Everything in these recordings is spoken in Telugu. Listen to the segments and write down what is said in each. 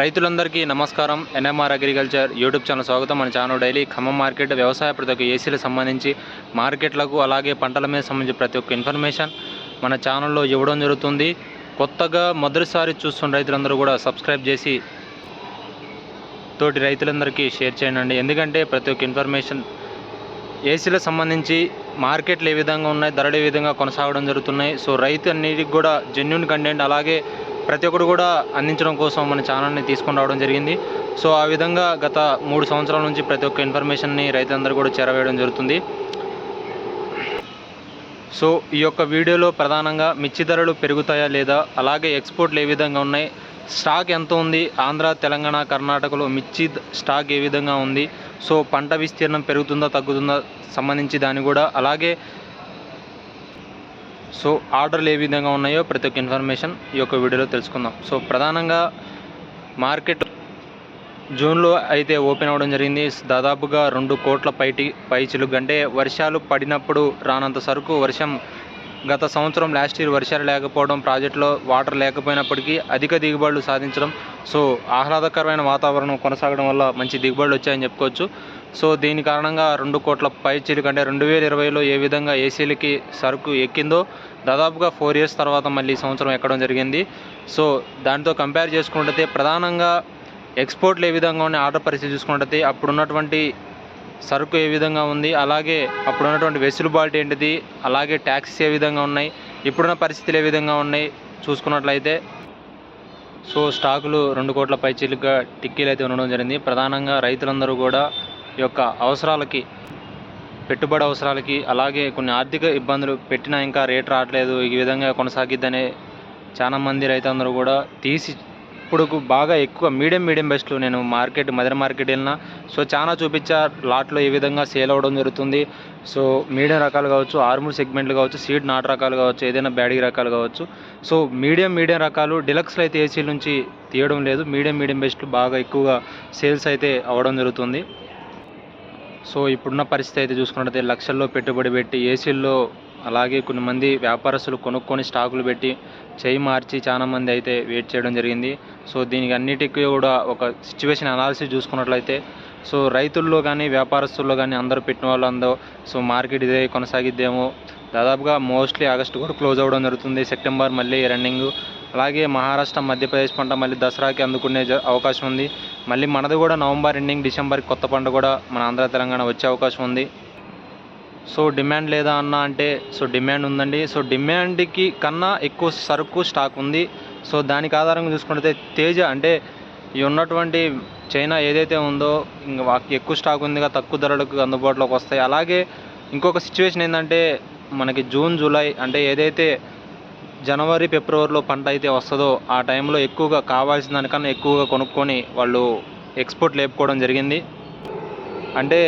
రైతులందరికీ నమస్కారం. ఎన్ఎంఆర్ అగ్రికల్చర్ యూట్యూబ్ ఛానల్ స్వాగతం. మన ఛానల్ డైలీ ఖమ్మం మార్కెట్ వ్యవసాయ ప్రతి ఒక్క ఏసీలకు సంబంధించి మార్కెట్లకు అలాగే పంటల మీద సంబంధించి ప్రతి ఒక్క ఇన్ఫర్మేషన్ మన ఛానల్లో ఇవ్వడం జరుగుతుంది. కొత్తగా మొదటిసారి చూస్తున్న రైతులందరూ కూడా సబ్స్క్రైబ్ చేసి తోటి రైతులందరికీ షేర్ చేయండి. ఎందుకంటే ప్రతి ఒక్క ఇన్ఫర్మేషన్ ఏసీలకు సంబంధించి మార్కెట్లు ఏ విధంగా ఉన్నాయి ధరలు ఏ విధంగా కొనసాగడం జరుగుతున్నాయి సో రైతు అన్నిటికి కూడా జెన్యున్ కంటెంట్ అలాగే ప్రతి ఒక్కరు కూడా అందించడం కోసం మన ఛానల్ని తీసుకొని రావడం జరిగింది. సో ఆ విధంగా గత మూడు సంవత్సరాల నుంచి ప్రతి ఒక్క ఇన్ఫర్మేషన్ని రైతులందరూ కూడా చేరవేయడం జరుగుతుంది. సో ఈ యొక్క వీడియోలో ప్రధానంగా మిర్చి ధరలు పెరుగుతాయా లేదా అలాగే ఎక్స్పోర్ట్లు ఏ విధంగా ఉన్నాయి స్టాక్ ఎంత ఉంది ఆంధ్ర తెలంగాణ కర్ణాటకలో మిర్చి స్టాక్ ఏ విధంగా ఉంది సో పంట విస్తీర్ణం పెరుగుతుందా తగ్గుతుందా సంబంధించి దాన్ని కూడా అలాగే సో ఆర్డర్లు ఏ విధంగా ఉన్నాయో ప్రతి ఒక్క ఇన్ఫర్మేషన్ ఈ యొక్క వీడియోలో తెలుసుకుందాం. సో ప్రధానంగా మార్కెట్ జూన్లో అయితే ఓపెన్ అవ్వడం జరిగింది. దాదాపుగా రెండు కోట్ల పైటి పైచిలుగు అంటే వర్షాలు పడినప్పుడు రానంత సరుకు వర్షం గత సంవత్సరం లాస్ట్ ఇయర్ వర్షాలు లేకపోవడం ప్రాజెక్టులో వాటర్ లేకపోయినప్పటికీ అధిక దిగుబడులు సాధించడం సో ఆహ్లాదకరమైన వాతావరణం కొనసాగడం వల్ల మంచి దిగుబడులు వచ్చాయని చెప్పుకోవచ్చు. సో దీని కారణంగా రెండు కోట్ల పైచిలుకు అంటే రెండు వేల ఇరవైలో ఏ విధంగా ఏసీలకి సరుకు ఎక్కిందో దాదాపుగా ఫోర్ ఇయర్స్ తర్వాత మళ్ళీ ఈ సంవత్సరం ఎక్కడం జరిగింది. సో దాంతో కంపేర్ చేసుకుంటే ప్రధానంగా ఎక్స్పోర్ట్లు ఏ విధంగా ఉన్నాయి ఆర్డర్ పరిస్థితి చూసుకుంటే అప్పుడు ఉన్నటువంటి సరుకు ఏ విధంగా ఉంది అలాగే అప్పుడు ఉన్నటువంటి వెసులుబాటు ఏంటిది అలాగే ట్యాక్సెస్ ఏ విధంగా ఉన్నాయి ఇప్పుడున్న పరిస్థితులు ఏ విధంగా ఉన్నాయి చూసుకున్నట్లయితే. సో స్టాకులు రెండు కోట్ల పైచీలుగా టిక్కీలు అయితే ఉండడం జరిగింది. ప్రధానంగా రైతులందరూ కూడా యొక్క అవసరాలకి పెట్టుబడి అవసరాలకి అలాగే కొన్ని ఆర్థిక ఇబ్బందులు పెట్టినా ఇంకా రేట్ రావట్లేదు. ఈ విధంగా కొనసాగిద్దనే చాలా మంది రైతులందరూ కూడా తీసి ఇప్పుడు బాగా ఎక్కువ మీడియం మీడియం బెస్ట్లు నేను మార్కెట్ మదర్ మార్కెట్ వెళ్ళినా సో చాలా చూపించా లాట్లో ఏ విధంగా సేల్ అవ్వడం జరుగుతుంది. సో మీడియం రకాలు కావచ్చు ఆర్మూర్ సెగ్మెంట్లు కావచ్చు సీడ్ నాటు రకాలు కావచ్చు ఏదైనా బ్యాడీ రకాలు కావచ్చు. సో మీడియం మీడియం రకాలు డిలక్స్లు అయితే ఏసీల నుంచి తీయడం లేదు. మీడియం మీడియం బెస్ట్లు బాగా ఎక్కువగా సేల్స్ అయితే అవ్వడం జరుగుతుంది. సో ఇప్పుడున్న పరిస్థితి అయితే చూసుకున్నట్లయితే లక్షల్లో పెట్టుబడి పెట్టి ఏసీల్లో అలాగే కొన్ని మంది వ్యాపారస్తులు కొనుక్కొని స్టాకులు పెట్టి చేయి మార్చి చాలామంది అయితే వెయిట్ చేయడం జరిగింది. సో దీనికి అన్నిటికీ కూడా ఒక సిచ్యువేషన్ అనాలిసిస్ చూసుకున్నట్లయితే సో రైతుల్లో కానీ వ్యాపారస్తుల్లో కానీ అందరూ పెట్టిన వాళ్ళు అందరూ సో మార్కెట్ ఇదే కొనసాగిద్దేమో. దాదాపుగా మోస్ట్లీ ఆగస్టు కూడా క్లోజ్ అవ్వడం జరుగుతుంది. సెప్టెంబర్ మళ్ళీ రన్నింగ్ అలాగే మహారాష్ట్ర మధ్యప్రదేశ్ పంట మళ్ళీ దసరాకి అందుకునే అవకాశం ఉంది. మళ్ళీ మనది కూడా నవంబర్ ఎండింగ్ డిసెంబర్ కొత్త పంట కూడా మన ఆంధ్ర తెలంగాణ వచ్చే అవకాశం ఉంది. సో డిమాండ్ లేదా అన్న అంటే సో డిమాండ్ ఉందండి. సో డిమాండ్కి కన్నా ఎక్కువ సరుకు స్టాక్ ఉంది. సో దానికి ఆధారంగా చూసుకుంటే తేజ అంటే ఈ ఉన్నటువంటి చైనా ఏదైతే ఉందో ఇంకా ఎక్కువ స్టాక్ ఉందిగా తక్కువ ధరలకు అందుబాటులోకి వస్తాయి. అలాగే ఇంకొక సిచ్యువేషన్ ఏంటంటే మనకి జూన్ జూలై అంటే ఏదైతే జనవరి ఫిబ్రవరిలో పంట అయితే వస్తుందో ఆ టైంలో ఎక్కువగా కావాల్సిన దానికన్నా ఎక్కువగా కొనుక్కొని వాళ్ళు ఎక్స్పోర్ట్ లేపుకోవడం జరిగింది. అంటే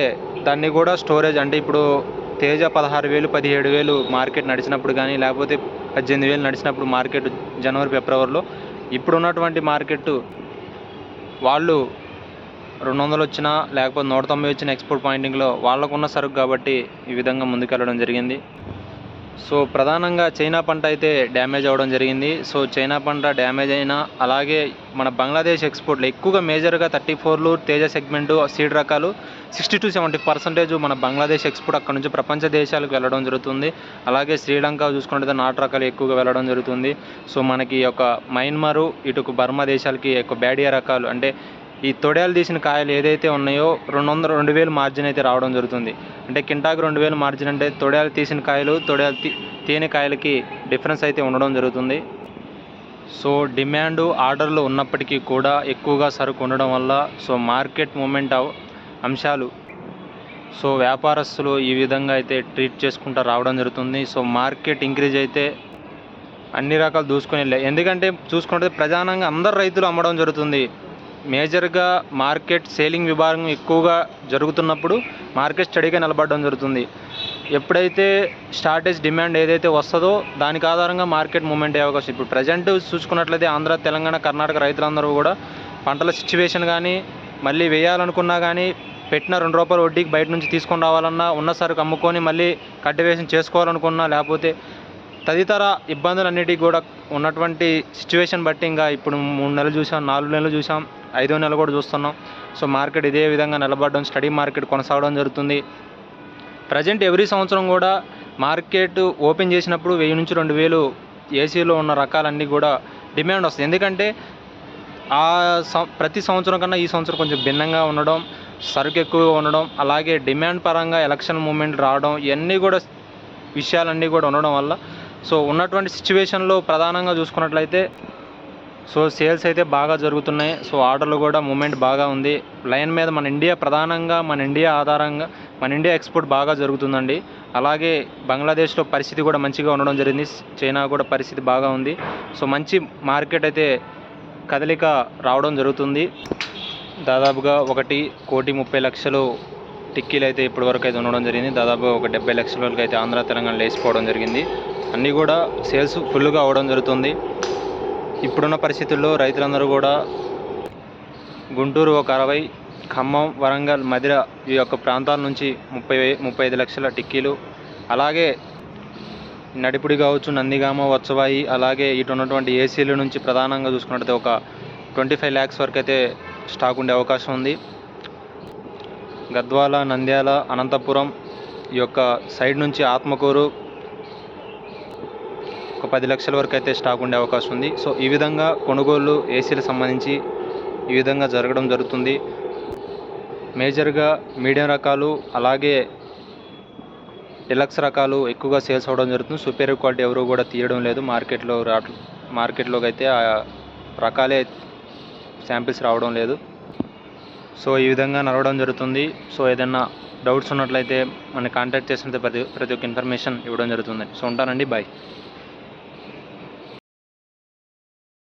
దాన్ని కూడా స్టోరేజ్ అంటే ఇప్పుడు తేజ పదహారు వేలు పదిహేడు వేలు మార్కెట్ నడిచినప్పుడు కానీ లేకపోతే పద్దెనిమిది వేలు నడిచినప్పుడు మార్కెట్ జనవరి ఫిబ్రవరిలో ఇప్పుడు ఉన్నటువంటి మార్కెట్ వాళ్ళు రెండు వందలు వచ్చినా లేకపోతే నూట తొంభై వచ్చిన ఎక్స్పోర్ట్ పాయింటింగ్లో వాళ్ళకున్న సరుకు కాబట్టి ఈ విధంగా ముందుకెళ్ళడం జరిగింది. సో ప్రధానంగా చైనా పంట అయితే డ్యామేజ్ అవ్వడం జరిగింది. సో చైనా పంట డ్యామేజ్ అయినా అలాగే మన బంగ్లాదేశ్ ఎక్స్పోర్ట్లు ఎక్కువగా మేజర్గా థర్టీ ఫోర్లు తేజ సెగ్మెంట్ సీడ్ రకాలు సిక్స్టీ టు సెవెంటీ పర్సెంటేజ్ మన బంగ్లాదేశ్ ఎక్స్పోర్ట్ అక్కడ నుంచి ప్రపంచ దేశాలకు వెళ్ళడం జరుగుతుంది. అలాగే శ్రీలంక చూసుకుంటే నాటు రకాలు ఎక్కువగా వెళ్ళడం జరుగుతుంది. సో మనకి ఒక మయన్మారు ఇటుకు బర్మా దేశాలకి ఎక్కువ బ్యాడియా రకాలు అంటే ఈ తొడయాలు తీసిన కాయలు ఏదైతే ఉన్నాయో రెండు వందల రెండు వేలు మార్జిన్ అయితే రావడం జరుగుతుంది. అంటే కింటాకు రెండు వేలు మార్జిన్ అంటే తొడయాలు తీసిన కాయలు తొడయాలు తేనె కాయలకి డిఫరెన్స్ అయితే ఉండడం జరుగుతుంది. సో డిమాండ్ ఆర్డర్లు ఉన్నప్పటికీ కూడా ఎక్కువగా సరుకు ఉండడం వల్ల సో మార్కెట్ మూమెంట్ అంశాలు సో వ్యాపారస్తులు ఈ విధంగా అయితే ట్రీట్ చేసుకుంటూ రావడం జరుగుతుంది. సో మార్కెట్ ఇంక్రీజ్ అయితే అన్ని రకాలు దూసుకొని వెళ్ళాయి ఎందుకంటే చూసుకుంటే ప్రధానంగా అందరు రైతులు అమ్మడం జరుగుతుంది. మేజర్గా మార్కెట్ సేలింగ్ విభాగం ఎక్కువగా జరుగుతున్నప్పుడు మార్కెట్ స్టడీగా నిలబడడం జరుగుతుంది. ఎప్పుడైతే స్టార్టేజ్ డిమాండ్ ఏదైతే వస్తుందో దానికి ఆధారంగా మార్కెట్ మూమెంట్ అయ్యే అవకాశం ఇప్పుడు ప్రజెంట్ చూసుకున్నట్లయితే ఆంధ్ర తెలంగాణ కర్ణాటక రైతులందరూ కూడా పంటల సిచ్యువేషన్ కానీ మళ్ళీ వేయాలనుకున్నా కానీ పెట్టిన రెండు రూపాయల వడ్డీకి బయట నుంచి తీసుకొని రావాలన్నా ఉన్న సరుకు అమ్ముకొని మళ్ళీ కల్టివేషన్ చేసుకోవాలనుకున్నా లేకపోతే తదితర ఇబ్బందులన్నిటికీ కూడా ఉన్నటువంటి సిచ్యువేషన్ బట్టి ఇంకా ఇప్పుడు మూడు నెలలు చూసాం నాలుగు నెలలు చూసాం ఐదో నెల కూడా చూస్తున్నాం. సో మార్కెట్ ఇదే విధంగా నిలబడడం స్టడీ మార్కెట్ కొనసాగడం జరుగుతుంది. ప్రజెంట్ ఎవ్రీ సంవత్సరం కూడా మార్కెట్ ఓపెన్ చేసినప్పుడు వెయ్యి నుంచి రెండు వేలు ఏసీలో ఉన్న రకాలన్నీ కూడా డిమాండ్ వస్తుంది. ఎందుకంటే ఆ సం- ప్రతి సంవత్సరం కన్నా ఈ సంవత్సరం కొంచెం భిన్నంగా ఉండడం సరుకు ఎక్కువగా ఉండడం అలాగే డిమాండ్ పరంగా ఎలక్షన్ మూమెంట్ రావడం ఇవన్నీ కూడా విషయాలన్నీ కూడా ఉండడం వల్ల సో ఉన్నటువంటి సిచ్యువేషన్లో ప్రధానంగా చూసుకున్నట్లయితే సో సేల్స్ అయితే బాగా జరుగుతున్నాయి. సో ఆర్డర్లు కూడా మూమెంట్ బాగా ఉంది. లైన్ మీద మన ఇండియా ప్రధానంగా మన ఇండియా ఆధారంగా మన ఇండియా ఎక్స్పోర్ట్ బాగా జరుగుతుందండి. అలాగే బంగ్లాదేశ్లో పరిస్థితి కూడా మంచిగా ఉండడం జరిగింది. చైనా కూడా పరిస్థితి బాగా ఉంది. సో మంచి మార్కెట్ అయితే కదలిక రావడం జరుగుతుంది. దాదాపుగా ఒకటి కోటి ముప్పై లక్షలు టిక్కీలు అయితే ఇప్పటివరకు అయితే ఉండడం జరిగింది. దాదాపుగా ఒక డెబ్బై లక్షల వరకు అయితే ఆంధ్ర తెలంగాణ లేచిపోవడం జరిగింది. అన్నీ కూడా సేల్స్ ఫుల్గా అవడం జరుగుతుంది. ఇప్పుడున్న పరిస్థితుల్లో రైతులందరూ కూడా గుంటూరు ఒక అరవై ఖమ్మం వరంగల్ మధిర ఈ యొక్క ప్రాంతాల నుంచి ముప్పై ముప్పై ఐదు లక్షల టిక్కీలు అలాగే నడిపుడి కావచ్చు నందిగామ వచ్చవాయి అలాగే ఇటు ఉన్నటువంటి ఏసీల నుంచి ప్రధానంగా చూసుకున్నట్లయితే ఒక ట్వంటీ ఫైవ్ ల్యాక్స్ వరకు అయితే స్టాక్ ఉండే అవకాశం ఉంది. గద్వాల నంద్యాల అనంతపురం ఈ యొక్క సైడ్ నుంచి ఆత్మకూరు ఒక పది లక్షల వరకు అయితే స్టాక్ ఉండే అవకాశం ఉంది. సో ఈ విధంగా కొనుగోలు ఏసీలకు సంబంధించి ఈ విధంగా జరగడం జరుగుతుంది. మేజర్గా మీడియం రకాలు అలాగే డిలక్స్ రకాలు ఎక్కువగా సేల్స్ అవ్వడం జరుగుతుంది. సుపీరియర్ క్వాలిటీ ఎవరు కూడా తీయడం లేదు. మార్కెట్లో రా మార్కెట్లోకి అయితే ఆ రకాలే శాంపిల్స్ రావడం లేదు. సో ఈ విధంగా నడవడం జరుగుతుంది. సో ఏదైనా డౌట్స్ ఉన్నట్లయితే మన కాంటాక్ట్ చేసినంత ప్రతి ప్రతి ఒక్క ఇన్ఫర్మేషన్ ఇవ్వడం జరుగుతుంది. సో ఉంటానండి. బాయ్.